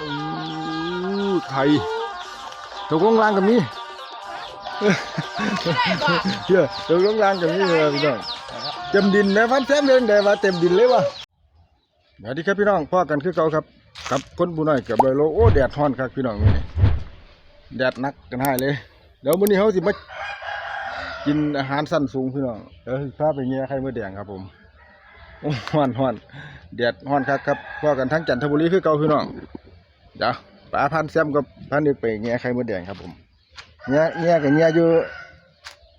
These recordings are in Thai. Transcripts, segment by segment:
อู้ไข่ตกลงล่างกับมีเฮียตกลงล่างกับมีเลยพี่น้องเต็มดินนะพันแซมเรื่องใดว่าเต็มดินเลยวะสวัสดีครับพี่น้องพ่อกันคือเก่าครับ กับคนบุน้อยกับเลยโลโอ้แดดฮ้อนครับพี่น้องนี่แดดหนักกันให้เลยเดี๋ยวมื้อนี้เขาสิมากินอาหารสั้นสูงพี่น้องเดี๋ยวสิพาไปเงี้ยไข่มดแดงครับผมโอ้ฮ้อนฮ้อนแดดฮ้อนครับครับพ่อกันทั้งจันทบุรีคือเก่าพี่น้อง เดี๋ยวป้าพันแซมกับพันนึกไปแง่ไข่มดแดงครับผมแง่แง่กับแง่อยู่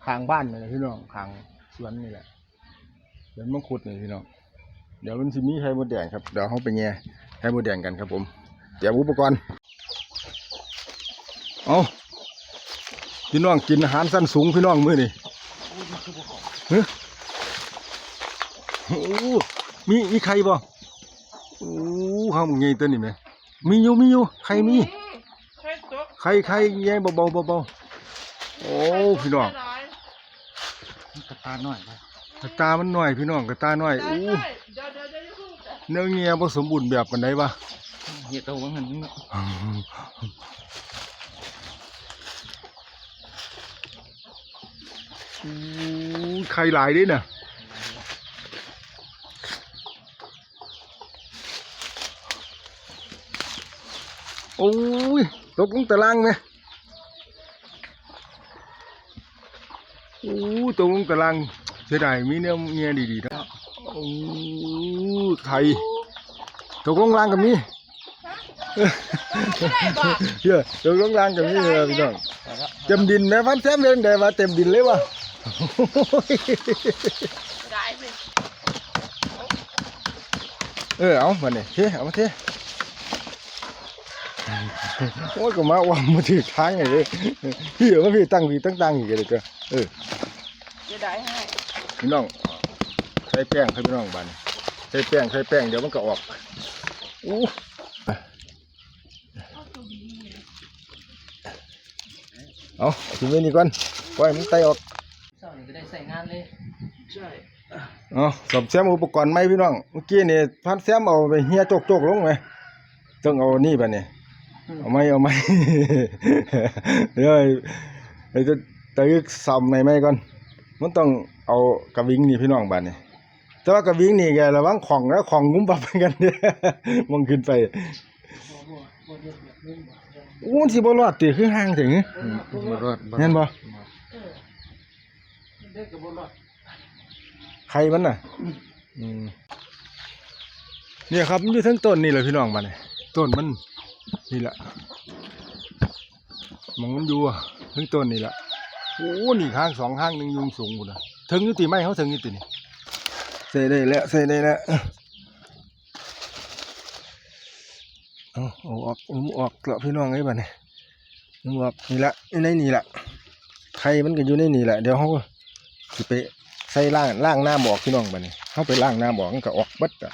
ข้างบ้านนี่แหละพี่น้องข้างสวนนี่แหละสวนมังคุดนี่พี่น้องเดี๋ยวมันสิมีไข่มดแดงครับเดี๋ยวเขาไปแง่ไข่มดแดงกันครับผมเตรียมอุปกรณ์เอาพี่น้องกินอาหารสั้นสูงพี่น้องมือนี่เฮ้ยโอ้มีมีไข่บ่โอ้ข้าวมึงไงตัวนี้ไหม มีอยู่มีอยู่ใครมีใครตกใครใครแย่เบาๆเบาๆโอ้พี่น้องกระตาหน่อยไปกระตามันหน่อยพี่น้องกระตาหน่อยได้อู้ได้เดี๋ยวเดี๋ยวเดี๋ยวอย่าเพิ่งแต่เนื้อเงี้ยผสมบูรณ์แบบปานใดวะเหี้ยโตว่างั้นเนาะอู้ใครหลายเด้น่ะ อ้ยตกลงตารางไหมโอ้ตกลงตารางเสียดายมีเนื้อเงี้ยดีๆนะโอ้ไข่ตกลงล่างกับมีเฮ้ยตกลงล่างกับมีเลยพี่น้องเต็มดินแม่พันแซมเรื่องใดว่าเต็มดินเลยวะได้สิเออเอามาเนี่ยเทเอามาเท โอ้ยก็มาว่ามาถือทางไงเลยพี่เอามาพี่ตั้งพี่ตั้งตั้งอีกเลยเจ้าเออจะได้ให้พี่น้องใช้แป้งให้พี่น้องบัดนใช้แป้งใช้แป้งเดี๋ยวมันก็ออกอู้เอาถึงไว้นี่ก่อนปล่อยมันไตออกเศร้านี่ก็ได้ใส่งานเลยใช่อ๋อสอบแซมอุปกรณ์ไหมพี่น้องเมื่อกี้นี่พันแซมเอาไปเฮียโจกโจกๆลงไหมต้องเอานี่ไปเนี่ย เอาไหมเอาไหมเดี๋ยวไอ้ไอ้จะตะยึกซ้ำไหมไหมก่อน มันต้องเอากระวิงนี่พี่น้องบ้านนี่แต่ว่ากระวิงนี่แกระวังของนะของงุ้มปับกันเนี่ยมองขึ้นไปอู้มันสิบ่รอดติคือห่างถึงบ่รอดบ่เห็นบ่เด็กกับบนรถใครมันน่ะอืมเนี่ยครับมันอยู่ทั้งต้นนี่แหละพี่น้องบ้านนี่ต้นมัน นี่แหละมองมันอยู่อะทั้งต้นนี่แหละโอ้นี่ข้างสองข้างหนึ่งยุงสูงหมดอะถึงยุติไหมเขาถึงยุตินี่ใส่ได้แล้วใส่ได้แล้วเอาเอาออกเอออกเกลาะพี่น้องไอ้บ้านนี่เอาออกนี่ละยู่ในนี่แหละไข่มันก็อยู่ในนี่แหละเดี๋ยวเขาก็สิไปใส่ล่างล่างหน้าบอกพี่น้องบ้านนี่เขาไปล่างหน้าบอกมันก็ออกบัดอะ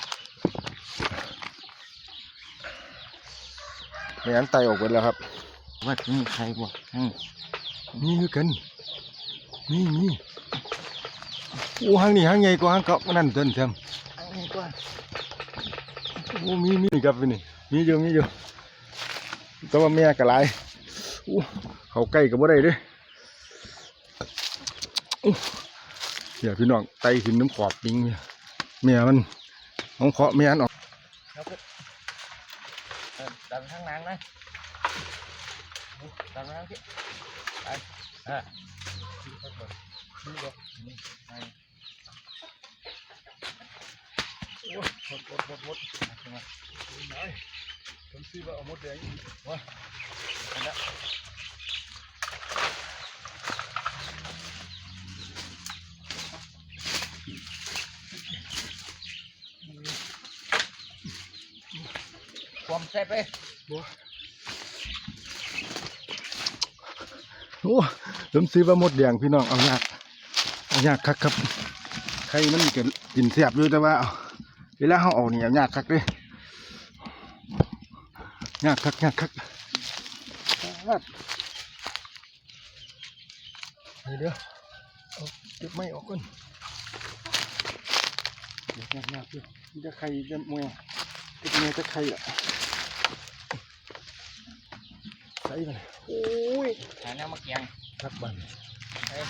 ไม่งั้นไตออกไปแล้วครับวัดนี่ใครบ่อืมนี่คือกันนี่นี่โอ้หางนี่หางใหญ่กว่าหางเก่านั่นเต้นแซมเอานี่ก่อนโอ้มีมีครับนี่มีอยู่มีอยู่แต่ว่าแม่กระไรโอ้เขาใกล้กับบ่ได้เด้โอ้เดี๋ยวพี่น้องไตขึ้นน้ำขอบปิงเนี่ยแม่มันน้องเคาะแม่อันออก แล้วก็เออดันข้างหลังนะ ดันข้างที่ไปเออนี่บ่นี่ไป โอ้หมดหมดหมดหมดไหนผมซื้อว่าหมดแดงวะความแซ่บไปโอ้ผมซื้อว่าหมดแดงพี่น้องเอายากเอายากคักครับใครมันก็กินเสียบอยู่แต่ว่าเวลาเขาออกนี่เอายากคักเลยยากคักยากคักเดี๋ยวเก็บไม่ออกก่อนยากยากอยู่มันจะใครจะมวยจะมวยจะใครอะ มันโอ้ยหาแนวมาแกงคักบันเอ้ย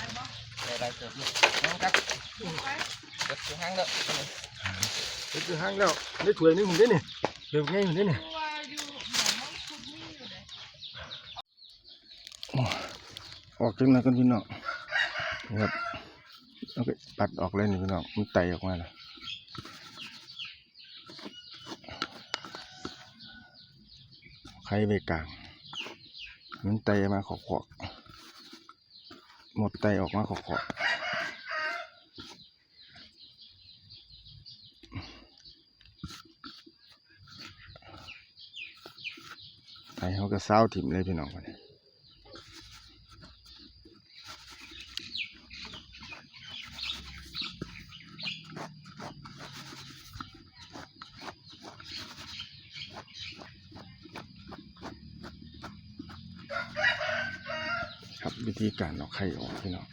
ได้ได้เกิดอยู่น้องครับเกิดอยู่ห้างเด้อเฮ็ดคือห้างแล้วได้ถ้วยหนึงหุ่นได้นี่เดี๋ยวไงหุ่นได้นี่ว่าอยู่หมองมันคุดมีอยู่เลยออกจังนั้นกันพี่น้องนี่ครับเอาไปปัดออกเลยนี่พี่น้องมันไตออกมาแล้วไข่ใบกลาง มันไตมาขอกๆหมดไตออกมาขอกๆไปเขาก็เศร้าถิ่มเลยพี่น้องคนนี้ วิธีการเอาไข่ออกพี่น้อง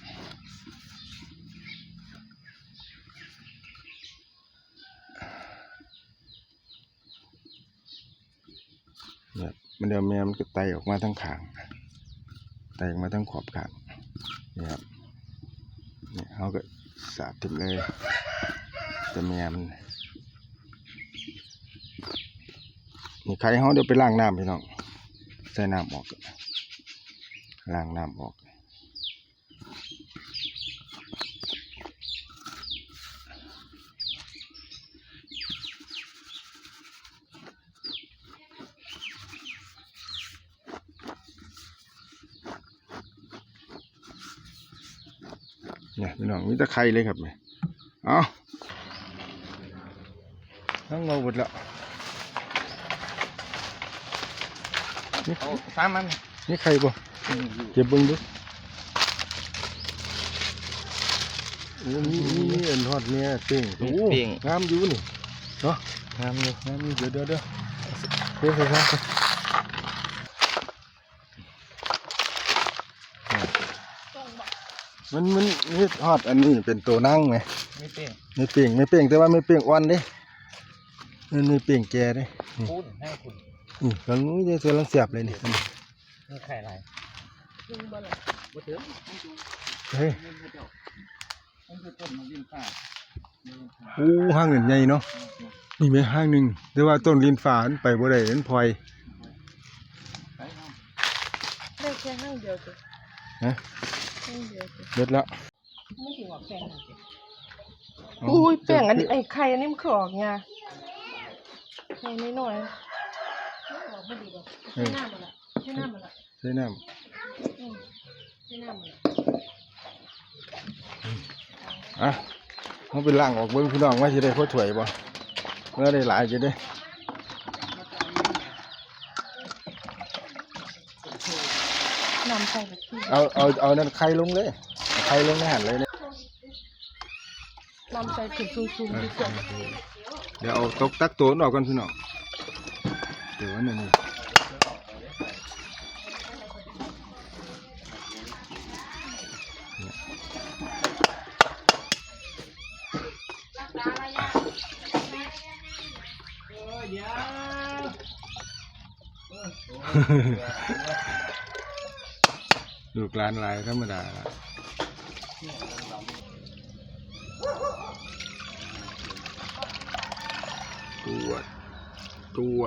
เนี่ยมันเดี๋ยวแม่มันก็ไตออกมาทั้งขางไตออกมาทั้งขอบขางนี่ครับเนี่ยเขาก็สาดถิ่มเลยแต่แม่มันนี่ไข่เขาเดี๋ยวไปล้างน้ำพี่น้องใส่น้ำออกล้างน้ำออก เนี่ยพี่น้องมีแตะไคร้เลยครับเนี่ยเอาทั้งเงาหมดแล้วนี่เอาสามมันนี่ไข่บ่เก็บเบิ้งดูโอ้มีมีมีเอ็นทอดเนี่ยเป้งโอ้งามอยู่นี่เนาะงามอยู่งามอยู่เดี๋ยวเดี๋ยวเดี๋ยวเฮ้ยเฮ้ยเฮ้ยต้องบอก มันมันนี่ทอดอันนี้เป็นตัวนั่งไหมไม่เป้งไม่เปลี่ยงไม่เปลี่ยงแต่ว่าไม่เปลี่ยงอ่อนเด้นี่ไม่เปลี่ยงแก่เด้คูณให้คุณนี่กำลังจะกำลังเสียบเลยนี่นี่ไข่อะไรดึงบ่ล่ะบ่ถึงเฮ้ยมันคือเจ้ามันคือต้นมันดินฟ้าโอ้ห้างเงินใหญ่เนาะนี่ไหมห้างหนึ่งแต่ว่าต้นลินฟ้ามันไปบ่ได้มันพลอยไปเอาได้แค่ห้างเดียวสิฮะห้าง เดียวสิเด็ดแล้วไม่ถึงว่าแพงนั่นสิเาอุ้ยแป้งอันนี้ไอ้ไข่อันนี้มันคือออกไงไข่นิดหน่อยออกไม่ดีหรอกใช้น้ำมันละใช้น้ำมันละใส่น้อืมใช้น้ำมันละำอะเอาไปล้างออกเบิ่งพี่น้องว่าสิได้พอถ้วยบ่เมื่อได้หลายจะได้น้ำใส่แบบที่ เอาเอาเอานั่นไข่ลงเลยเอาไข่ลงในหันเลยเนี่ยน้ำใส่ขึ้นสูงๆที่สุดเดี๋ยวเอาตกตักตัวมันออกก่อนพี่น้องเดี๋ยวอันนั้นนี่ ลูกหลานหลายธรรมดาละตัวตัว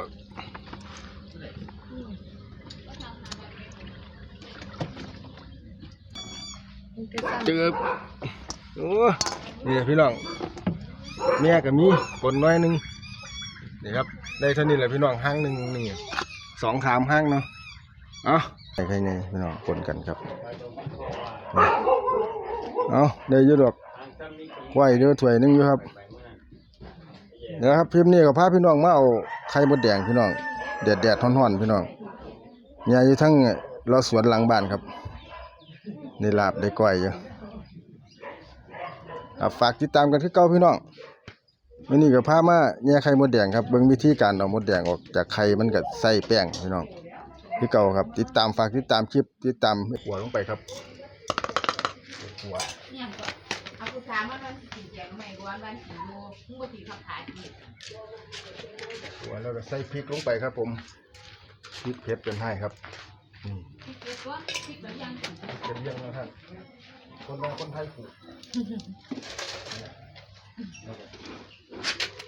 มันจะสั่นเจอโอ้นี่พี่น้องแม่ก็มีผลน้อยหนึงนี่ครับ ได้เท่านี้แหละพี่น้องห้างหนึ่งนี่สองขามห้างเนาะ เอา ใส่ใครไงพี่น้องผลกันครับ เอาได้อยุดอกไหวเดี๋ยวถวยนึงอยู่ครับเดี๋ยวครับพิมพ์นี้กับพาพี่น้องมาเอาไข่มดแดงพี่น้องแดดแดดๆร้อนๆพี่น้องเนี่ยอยู่ทั้งเราสวนหลังบ้านครับได้ลาบได้ก้อยอยู่ฝากติดตามกันคือเก่าพี่น้องวันนี้ก็พามาแย่ยไข่มดแดงครับเบิ่งวิธีการเอามดแดงออกจากไข่มันก็ใส่แป้งพี่น้อง คือเก่าครับ ติดตามฝากติดตามคลิปติดตามหัวลงไปครับหัวเนี่ยก็เอากูถามว่าวันสิแจกไม่ร้อนวันสิโมมึงบ่สิขับขายอีกหัวแล้วก็ใส่พริกลงไปครับ ผมพริกเผ็ดเป็นให้ครับอืมพริกเกลือตัวพริกแบบยังเป็นเรื่องนะท่านคนไทยคนไทยปลูก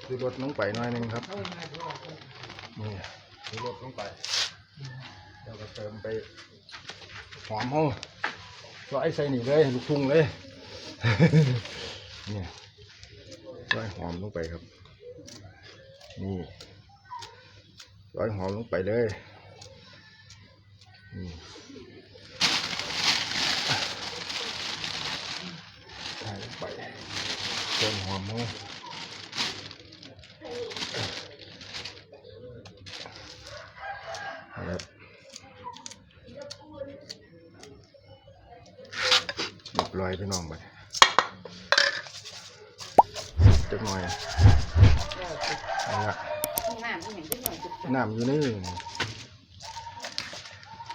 คือรถลงไปหน่อยหนึงครับนี่คือรถลงไป แล้วก็เติมไปหอมห้องซอยใส่นี่เลยลูกทุ่งเลยเนี่ยซอยหอมลงไปครับ นี่ซอยหอมลงไปเลยนี่ใส่ลงไปเต้นหอมเขาครับเรีย บร้อยพี่น้องไปจักหน่อยเอาละน้ำที่เห็นที่หน่อยจุดน้ำอยู่นี่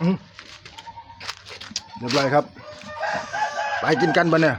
อื้อเรียบร้อยครับ ไปกินกันปะเนี่ย